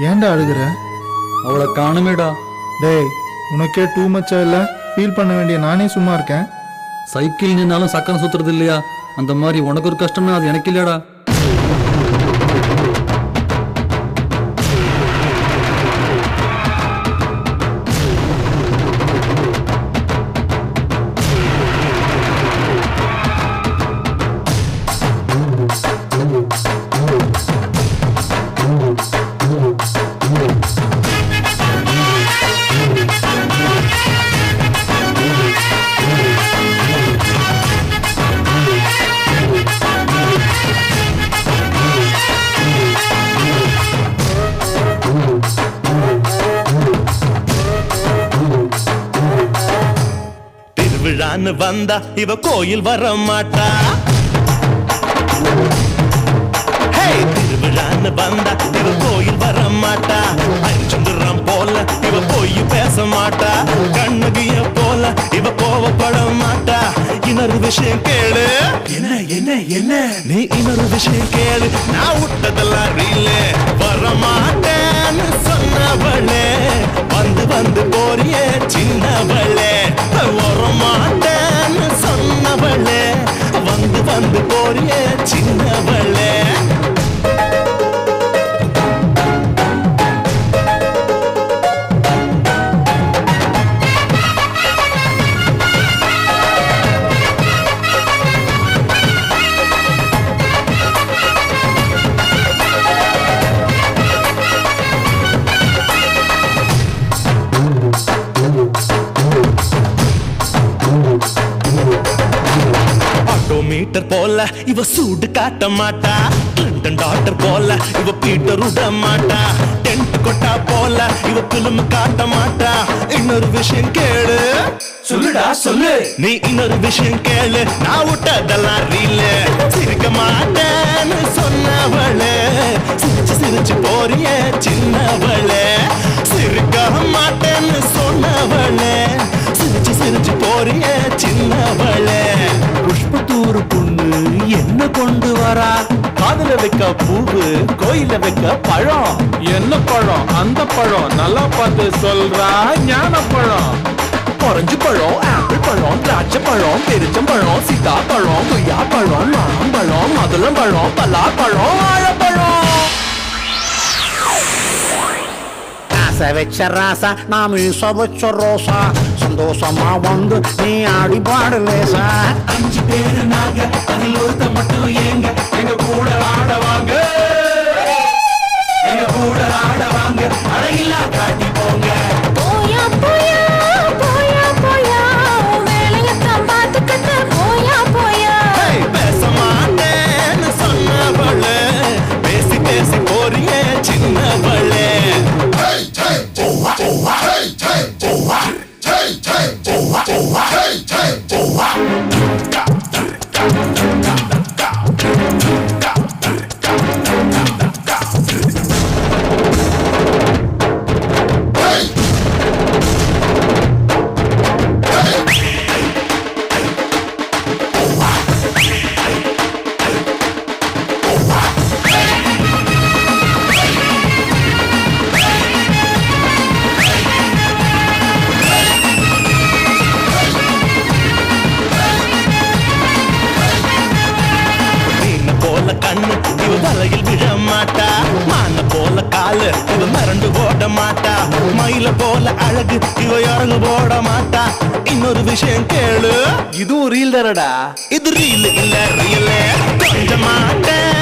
ஏன்டா அழுகுற? அவளை காணுமேடா. டேய் உனக்கே டூ மச்சா இல்ல? ஃபீல் பண்ண வேண்டிய நானே சும்மா இருக்கேன். சைக்கிள் நின்னாலும் சக்கரம் சுத்துறது இல்லையா? அந்த மாதிரி உனக்கு ஒரு கஷ்டம்னா அது எனக்கு இல்லையாடா. திருவிழான்னு வந்தா இவ கோயில் வர மாட்டா திருவிழான்னு வந்தா இவ கோயில் வர மாட்டா அரிச்சந்திரம் போல இவ போய் பேச மாட்டா கண்ணகிய போல இவ கோவப்பட மாட்டா இன்னொரு விஷயம் கேளு. என்ன என்ன என்ன? நீ இன்னொரு விஷயம் கேளு. நான் விட்டதெல்லாம் ரீலு வந்து போறியே சின்னவளே மீட்டர் போல இவ சூடு காட்ட மாட்டா. கிளிண்டன் டாக்டர் போல இவ பீட்டர் விட மாட்டா. டென்ட் கொட்டா போல இவ பிலிம் காட்ட மாட்டா. இன்னொரு விஷயம் கேளு. சொல்லுடா சொல்லு. நீ இன்னொரு விஷயம் கேளு. நான் விட்டதெல்லாம் ரீலு சிரிக்க மாட்டேன்னு சொன்னவளே. சிரிச்சு சிரிச்சு போறிய சின்னவளே. கொண்டு வரா. காதுல வைக்க பூவு கோயில வைக்க பழம். என்ன பழம்? அந்த பழம் நல்லா பார்த்து சொல்றா. ஞான பழம். ஆரஞ்சு பழம் ஆப்பிள் பழம் திராட்சை பழம் பெருச்சம்பழம் சீதா பழம் கொய்யா பழம் மாம்பழம் மதுளம் பழம் பலாப்பழம் வாழைப்பழம். ஆசை வச்ச ராசா நாம ஈச ரோசா? சந்தோஷமா வந்து நீ ஆடி பாடு லேசா. அஞ்சு பேரு நாங்க அதில் ஒருத்த மட்டும் ஏங்க எங்க கூட ஆடவாங்க. காலு இவ மறந்து ஓட மாட்டா. மயில போல அழகு இவ இறங்கு போட மாட்டா. இன்னொரு விஷயம் கேளு. இதுவும் ரீல் தானடா? இது ரீல் இல்ல ரீல் கொஞ்ச மாட்டேன்னு